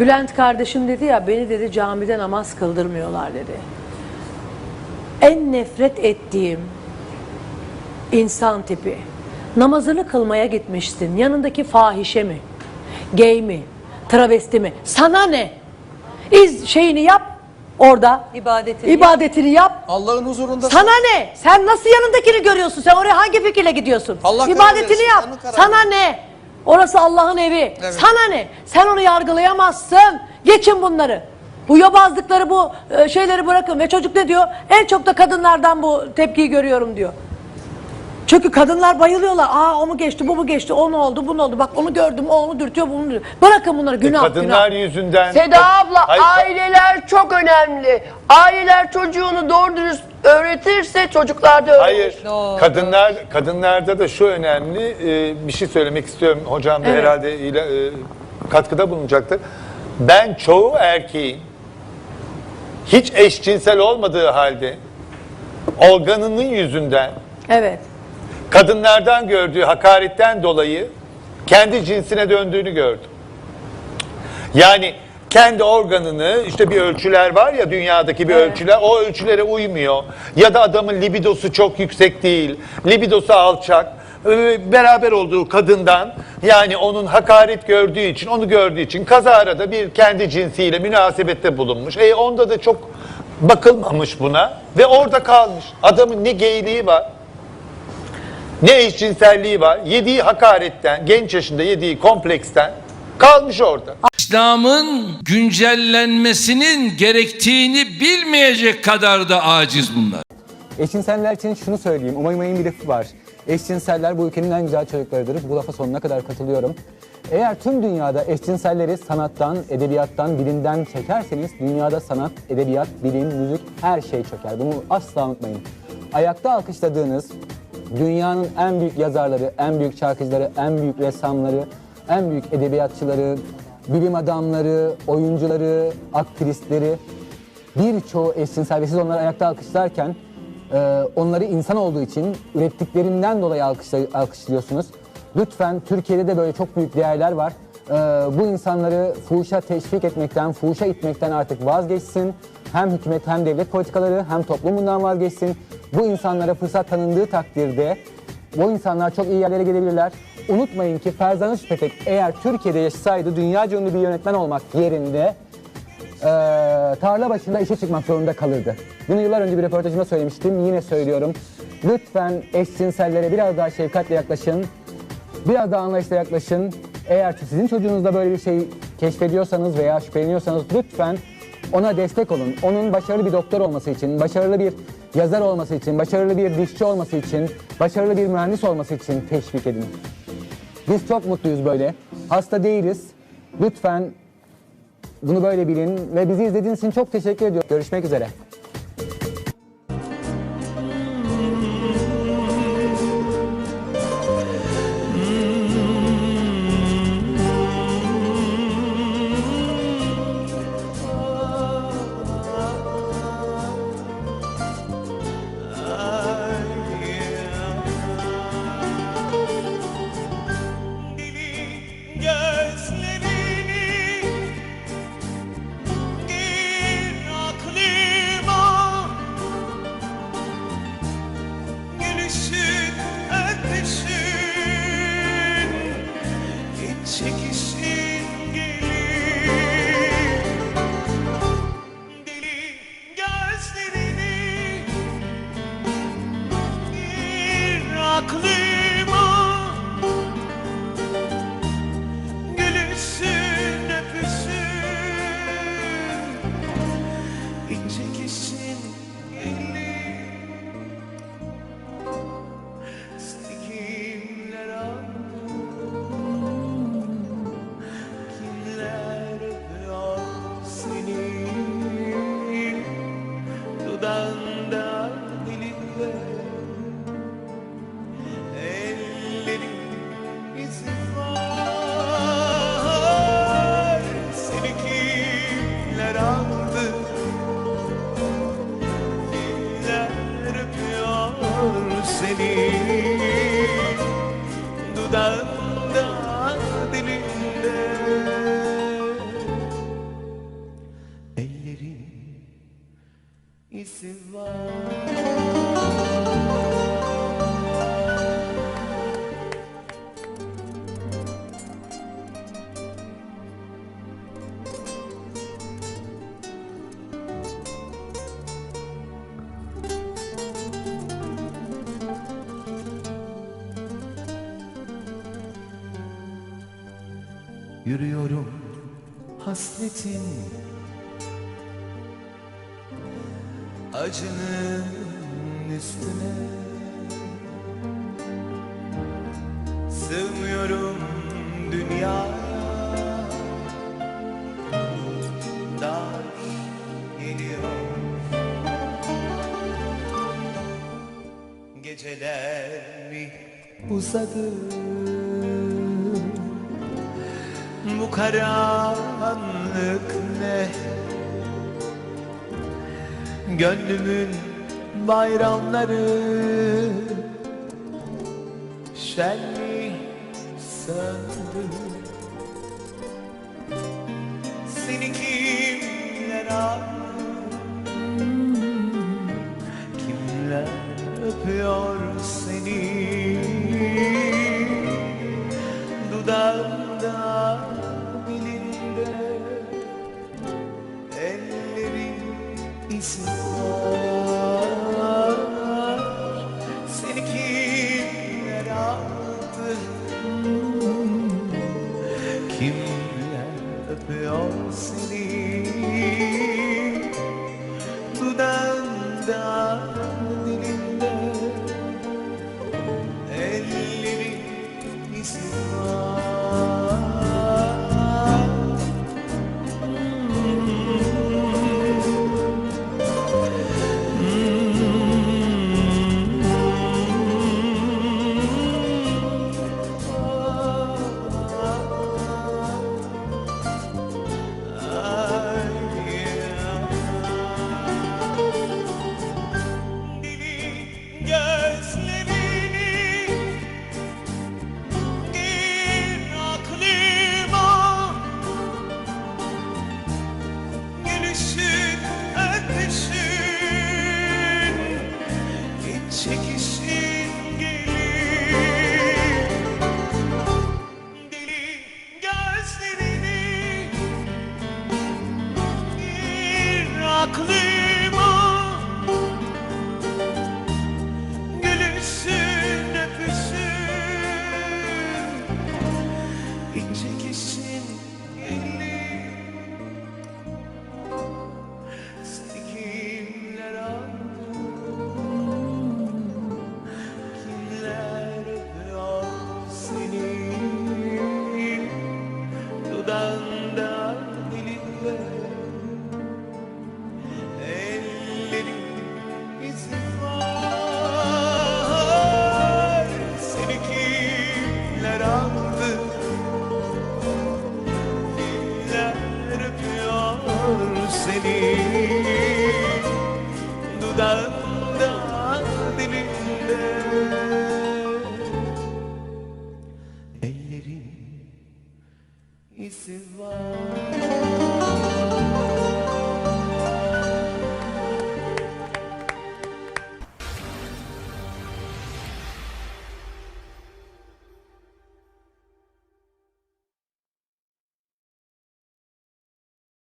Bülent kardeşim dedi ya beni dedi camide namaz kıldırmıyorlar dedi. En nefret ettiğim insan tipi. Namazını kılmaya gitmişsin. Yanındaki fahişe mi? Gay mi? Travesti mi? Sana ne? İz şeyini yap orada. İbadetini İbadetini yap. Allah'ın huzurunda Sana ne? Sen nasıl yanındakini görüyorsun? Sen oraya hangi fikirle gidiyorsun? Allah İbadetini yap. Sana ne? Orası Allah'ın evi. Evet. Sana ne? Sen onu yargılayamazsın. Geçin bunları. Bu yobazlıkları, bu e, şeyleri bırakın. Ve çocuk ne diyor? En çok da kadınlardan bu tepkiyi görüyorum diyor. Çünkü kadınlar bayılıyorlar. Aa o mu geçti, bu mu geçti, o ne oldu, bu ne oldu. Bak onu gördüm, o onu dürtüyor, bunu dürtüyor. Bırakın bunları, günah, Kadınlar günah. yüzünden... Seda abla Hayır, aileler çok önemli. Aileler çocuğunu doğru dürüst öğretirse çocuklar da öğrenir. Hayır. Kadınlar kadınlarda da şu önemli e, bir şey söylemek istiyorum. Hocam da Evet. herhalde ile, e, katkıda bulunacaktır. Ben çoğu erkeğin hiç eşcinsel olmadığı halde organının yüzünden Evet. Kadınlardan gördüğü hakaretten dolayı kendi cinsine döndüğünü gördüm. Yani kendi organını işte bir ölçüler var ya dünyadaki bir ölçüler o ölçülere uymuyor. Ya da adamın libidosu çok yüksek değil. Libidosu alçak. Ee, Beraber olduğu kadından yani onun hakaret gördüğü için onu gördüğü için kazara da bir kendi cinsiyle münasebette bulunmuş. E onda da çok bakılmamış buna ve orada kalmış. Adamın ne geyliği var ne eşcinselliği var. Yediği hakaretten, genç yaşında yediği kompleksten kalmış orada. İslam'ın güncellenmesinin gerektiğini bilmeyecek kadar da aciz bunlar. Eşcinseller için şunu söyleyeyim. Umayım Ay'ın bir lafı var. Eşcinseller bu ülkenin en güzel çocuklarıdır. Bu lafa sonuna kadar katılıyorum. Eğer tüm dünyada eşcinselleri sanattan, edebiyattan, bilimden çekerseniz dünyada sanat, edebiyat, bilim, müzik her şey çöker. Bunu asla unutmayın. Ayakta alkışladığınız dünyanın en büyük yazarları, en büyük şarkıcıları, en büyük ressamları, en büyük edebiyatçıları, bilim adamları, oyuncuları, aktrisleri birçoğu eşcinsel ve siz onları ayakta alkışlarken e, onları insan olduğu için ürettiklerinden dolayı alkışla- alkışlıyorsunuz. Lütfen Türkiye'de de böyle çok büyük değerler var. E, bu insanları fuhuşa teşvik etmekten, fuhuşa itmekten artık vazgeçsin. Hem hükümet hem devlet politikaları hem toplum bundan vazgeçsin. Bu insanlara fırsat tanındığı takdirde bu insanlar çok iyi yerlere gelebilirler. Unutmayın ki Ferzan Özpetek eğer Türkiye'de yaşasaydı dünyaca ünlü bir yönetmen olmak yerinde eee, tarla başında işe çıkmak zorunda kalırdı. Bunu yıllar önce bir röportajımda söylemiştim. Yine söylüyorum. Lütfen eşcinsellere biraz daha şefkatle yaklaşın. Biraz daha anlayışla yaklaşın. Eğer sizin çocuğunuzda böyle bir şey keşfediyorsanız veya şüpheleniyorsanız lütfen ona destek olun. Onun başarılı bir doktor olması için, başarılı bir yazar olması için, başarılı bir dişçi olması için, başarılı bir mühendis olması için teşvik edin. Biz çok mutluyuz böyle. Hasta değiliz. Lütfen bunu böyle bilin ve bizi izlediğiniz için çok teşekkür ediyorum. Görüşmek üzere. Se quiser. Yürüyorum hasretin Acının üstüne. Sığmıyorum dünyaya. Dar geliyor. Geceler uzadı? Bu karanlık ne Gönlümün bayramları Şenli söndü Seni kimler aldı Kimler öpüyor seni? Dudağında dilinde Ellerin izi çekişin gelir seni Dudağında dilinde. Ellerin izi var